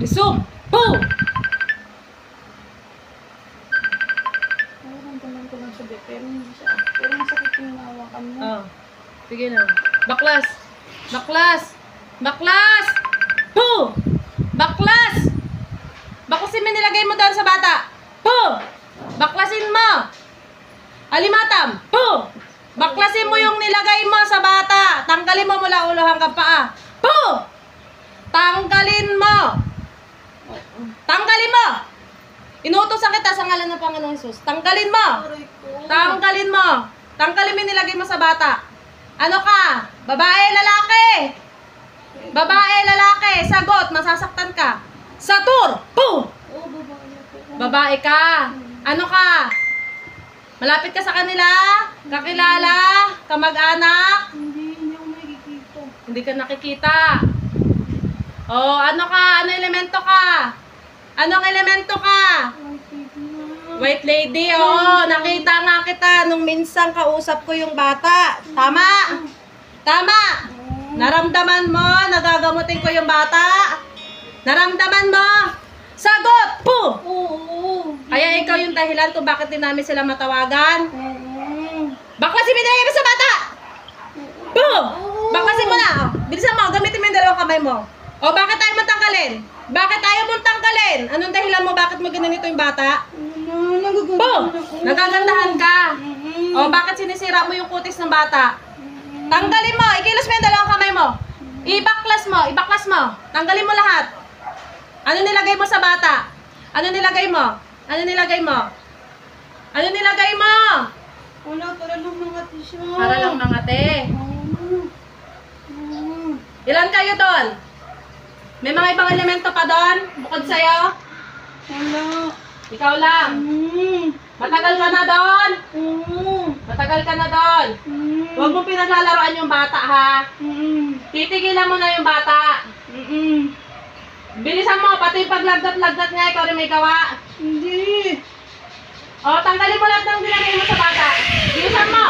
Resume. Boom! Nararamdaman ko lang siya, be, pero hindi siya. Pero masakit yung nahawakan mo. Oh. Sige na. Baklas! Baklas! Baklas! Boom! Baklas! Baklasin mo nilagay mo doon sa bata. Boom! Baklasin mo! Alimatam! Boom! Baklasin mo yung nilagay mo sa bata. Tanggalin mo mula ulo hanggang paa. Boom! Tanggalin mo! Tanggalin mo! Inuutosan kita sa ngalan ng Panginoong Jesus. Tanggalin mo! Tanggalin mo. Tanggalin mo nilagay mo sa bata. Ano ka? Babae, lalaki? Babae, lalaki. Sagot, masasaktan ka. Satur! Boom! Ako. Babae ka. Ano ka? Malapit ka sa kanila? Kakilala? Kamag-anak? Hindi, hindi ako nakikita. Hindi ka nakikita. Oh, ano ka? Ano elemento ka? Anong elemento ka? White lady, oo. Nakita nga kita nung minsan kausap ko yung bata. Tama? Tama? Naramdaman mo, nagagamutin ko yung bata? Naramdaman mo? Sagot! Po! Kaya ikaw yung dahilan kung bakit din namin sila matawagan? Bakla si Binaya mo sa bata! Po! Baklasin mo na! Oh, bilisan mo, gamitin mo yung dalawang kamay mo. O, bakit tayo mo tanggalin? Bakit tayo mo tanggalin? Anong dahilan mo bakit mo ginanito yung bata? Ano, nagagandahan ka. O, bakit sinisira mo yung kutis ng bata? Tanggalin mo. Ikilos mo yung dalawang kamay mo. Ibaklas mo. Ibaklas mo. Tanggalin mo lahat. Ano nilagay mo sa bata? Ano nilagay mo? Ano nilagay mo? Ano nilagay mo? Wala, para lang mga siya. Para lang mga te. Ilan kayo doon? May mga ibang elemento pa doon? Bukod sa'yo? Wala. Ikaw lang. Mm. Matagal ka na doon. Oo. Matagal ka na doon. Mm. Huwag mo pinaglalaroan yung bata ha. Mm. Titigilan mo na yung bata. Mm. Bilisan mo, pati paglagdat-lagdat nga, ikaw rin may gawa. Hindi. O, tanggalin mo lahat ng ginagay mo sa bata. Bilisan mo.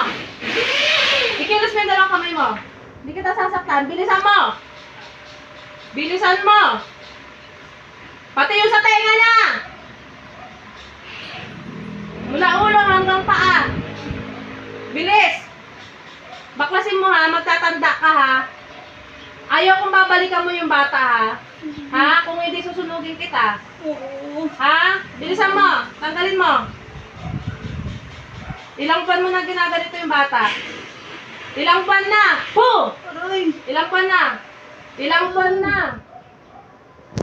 Ikilos mo yung dalawang kamay mo. Hindi kita sasaktan. Bilisan mo. Bilisan mo. Pati yung sa tenga niya. Mula ulo hanggang paa. Bilis. Baklasin mo ha, magtatanda ka ha. Ayaw kong babalikan mo yung bata ha. Ha? Kung hindi susunugin kita. Oo. Ha? Bilisan mo. Tanggalin mo. Ilang buwan mo na ginaganito yung bata? Ilang buwan na? Po! Aray. Ilang buwan na? Ilang buwan na?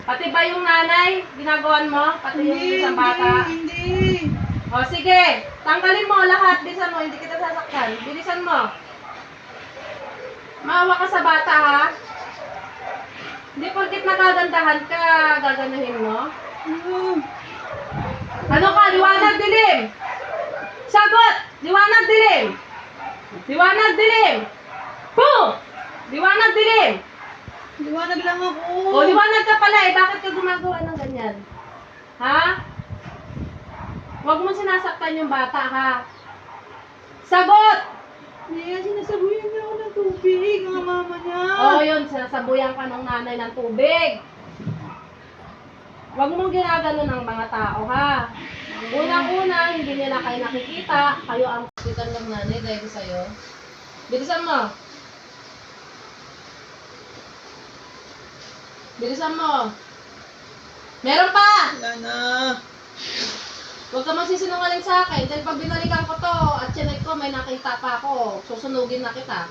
Pati ba yung nanay, ginagawan mo? Pati yung Hindi, isang bata? Hindi. O sige, tanggalin mo lahat. Bilisan mo, hindi kita sasaktan. Bilisan mo. Maawa ka sa bata ha? Hindi porkit nagagandahan ka, gaganahin mo. Oo. Ano ka? Liwanag dilim! Sagot! Liwanag dilim! Liwanag dilim! Po! Liwanag dilim! Liwanag lang ako. O, liwanag ka pala eh. Bakit ka gumagawa ng ganyan? Ha? Huwag mo sinasaktan yung bata, ha? Sagot! Hindi, sinasabuyan niya ako ng tubig, ang mama niya. Oo, yun. Sinasabuyan ka ng nanay ng tubig. Huwag mong ginagano ng mga tao, ha? Unang-una, hindi nila kayo nakikita. Kayo ang kapitan ng nanay dahil sa'yo. Bilisan mo. Bilisan mo. Meron pa! Wala na. Huwag ka magsisinungaling sa akin. Dahil pag binalikan ko to at chinek ko, may nakita pa ako. Susunugin na kita.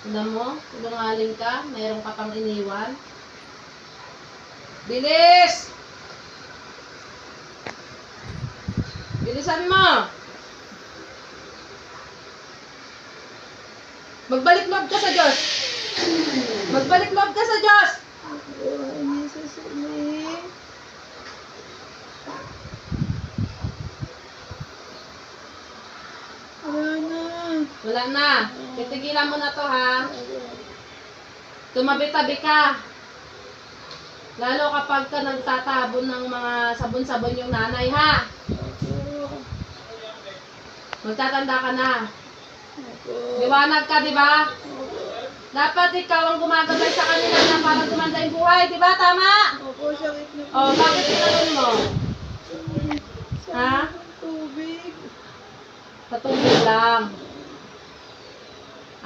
Tignan mo, sinungaling ka. Mayroon ka pang iniwan. Bilis! Bilisan mo! Magbalik loob ka sa Diyos! Magbalik loob ka sa Diyos! Wala na. Wala na. Titigilan mo na to ha. Tumabi-tabi ka. Lalo kapag ka nagtatabon ng mga sabon-sabon yung nanay ha. Magtatanda ka na. Liwanag ka, di ba? Dapat ikaw ang gumagabay sa kanila na para gumanda iyong buhay, di ba? Tama? Opo, sakit na po. Oh, bakit ginanon mo? Ha? Tubig. Sa tubig lang.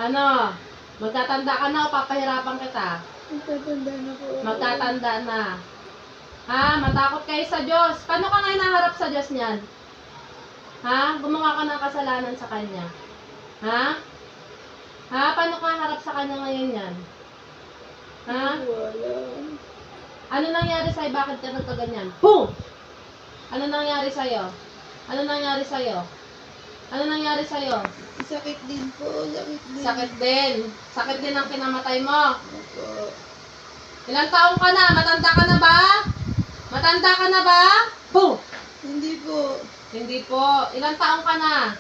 Ano? Magtatanda ka na o papahirapan kita? Magtatanda na po. Magtatanda na. Ha? Matakot kayo sa Diyos. Paano ka nga naharap sa Diyos niyan? Ha? Gumawa ka ng kasalanan sa Kanya. Ha? Ha? Paano ka harap sa Kanya ngayon yan? Ha? Wala. Ano nangyari sa'yo? Bakit ka nagkaganyan? Boom! Ano nangyari sa'yo? Ano nangyari sa'yo? Ano nangyari sa'yo? Sakit din po. Sakit din. Sakit din. Sakit din ang kinamatay mo. Opo. Ilang taong ka na? Matanda ka na ba? Matanda ka na ba? Boom! Hindi po. Hindi po. Ilang taong ka na?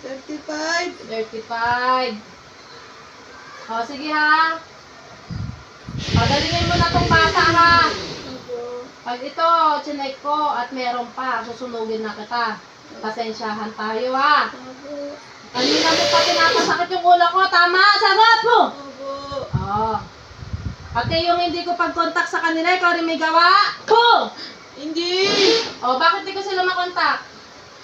35. 35. O, sige ha. Pagalingin mo na tong bata ha. Pag ito, chinek ko at meron pa, susunugin na kita. Pasensyahan tayo ha. Kanina mo pa pinapasakit yung ulo ko. Tama, sagot mo! Oo. Pati yung hindi ko pag-contact sa kanila, ikaw rin may gawa? Po! Hindi. O, bakit di ko sila makontak?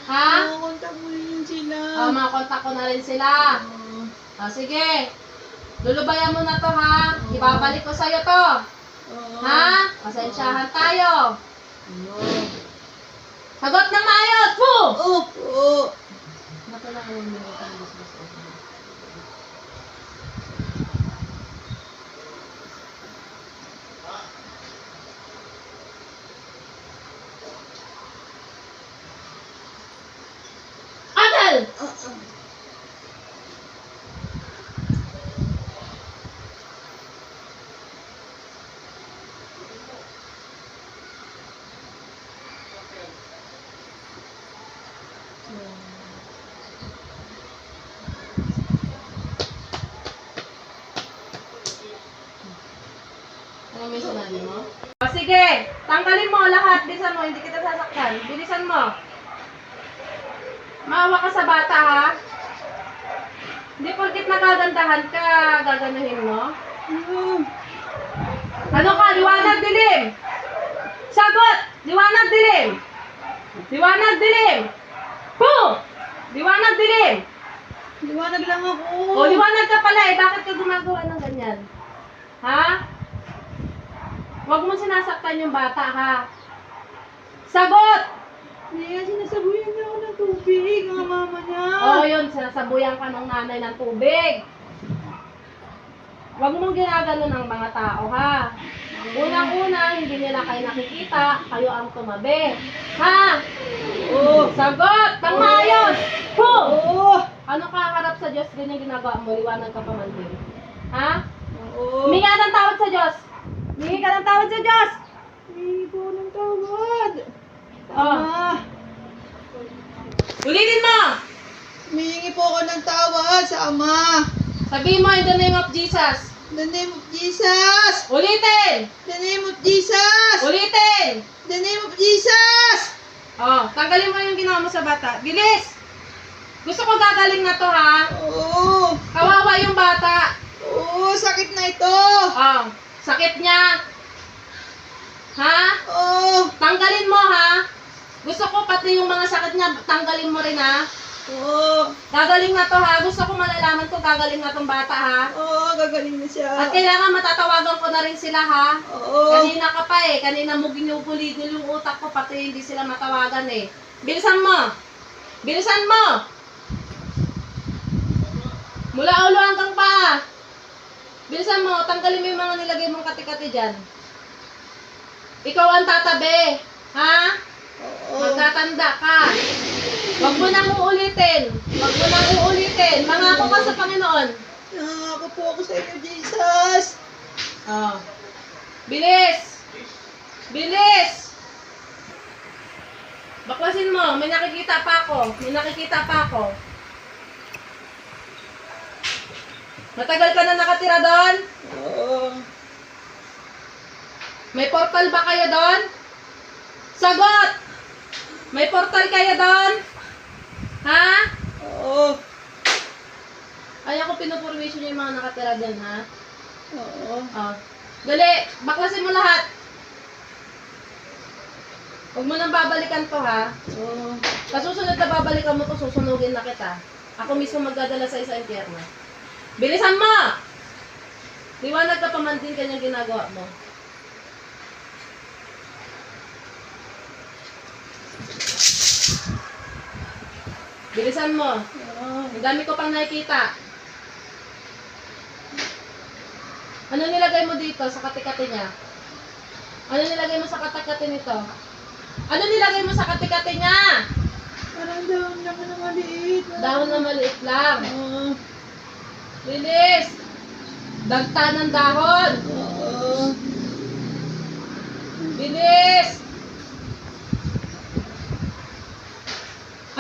Ha? Nakakontak mo rin sila. O, makontak ko na rin sila. O, sige. Lulubayan mo na to, ha? Ibabalik ko sa'yo to. Ha? Pasensyahan tayo. Sagot ng maayos! Po! Opo. Bato na ang meron kang business open. Adel! Ah, ah. Ano may sinabi mo? O sige, tanggalin mo lahat. Bilisan mo, hindi kita sasaktan. Bilisan mo. Maawa ka sa bata ha. Hindi porkit nakagandahan ka, gaganuhin mo. Ah. Ano ka? Liwanag dilim! Sagot! Liwanag dilim! Liwanag dilim! Po! Liwanag dilim! Liwanag lang ako. O, liwanag ka pala eh. Bakit ka gumagawa ng ganyan? Ha? Huwag mo sinasaktan yung bata, ha? Sagot! Hindi nga sinasabuyan niya ako ng tubig. Ang mama niya. Oo, yun. Sinasabuyan ka ng nanay ng tubig. Huwag mong ginagano ng mga tao, ha? Unang-una, hindi nila kayo nakikita. Kayo ang tumabi. Ha? Oo. Sagot! Pang maayos! Po! Oo. Ano ka harap sa Diyos? Ganyan ginagawa mo. Liwanag ka pa man din. Ha? Oo. Ka ng tawad sa Diyos. Humingi ka ng tawad sa Diyos. Humingi po ng tawad. Oh. Tama. Ulitin mo! Humingi po ako ng tawad sa Ama. Sabihin mo in the name of Jesus. In the name of Jesus. Ulitin! In the name of Jesus. Ulitin! In the name of Jesus. Oh, tanggalin mo yung ginawa mo sa bata. Bilis! Gusto ko gagaling na to ha. Oo. Kawawa yung bata. Oo, sakit na ito. Oh, sakit niya. Ha? Oo. Tanggalin mo ha. Gusto ko pati yung mga sakit niya, tanggalin mo rin ha. Oo. Gagaling na to ha. Gusto ko malalaman kung gagaling na tong bata ha. Oo, gagaling na siya. At kailangan matatawagan ko na rin sila ha. Oo. Kanina ka pa eh. Kanina mo ginuguligol yung utak ko pati hindi sila matawagan eh. Bilisan mo. Bilisan mo. Mula ulo hanggang pa. Bilisan mo. Tanggalin mo yung mga nilagay mong kati-kati dyan. Ikaw ang tatabi. Ha? Oo. Magtatanda ka. Huwag mo nang uulitin. Huwag mo nang uulitin. Mangako ka sa Panginoon. Nangako po ako sa inyo, Jesus. Oh. Bilis! Bilis! Baklasin mo, may nakikita pa ako. May nakikita pa ako. Matagal ka na nakatira doon? Oo. May portal ba kayo doon? Sagot! May portal kayo doon? Ha? Oo. Ay, ako pinupurwisyon yung mga nakatira doon, ha? Oo. Oh. Dali, baklasin mo lahat. Huwag mo nang babalikan to ha. Oo. Sa susunod na babalikan mo to, susunugin na kita. Ako mismo magdadala sa isa impyerno. Bilisan mo! Liwanag ka pa man din kanyang ginagawa mo. Bilisan mo. Ang dami ko pang nakikita. Ano nilagay mo dito sa katikati niya? Ano nilagay mo sa katikati nito? Ano nilagay mo sa katikati niya? Parang dahon naman na maliit. Dahon na maliit lang. Oo. Lilis! Dagta ng dahon! Oo. Bilis!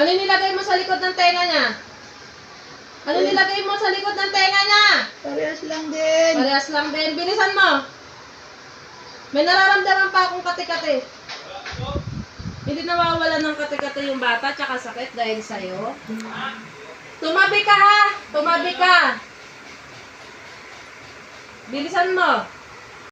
Ano nilagay mo sa likod ng tenga niya? Ano nilagay mo sa likod ng tenga niya? Parehas lang din. Parehas lang din. Bilisan mo. May nararamdaman pa akong kati-kati. Hindi nawawala ng kati-kati yung bata tsaka sakit dahil sa'yo. Tumabi ka ha! Tumabi ka! Bilisan mo.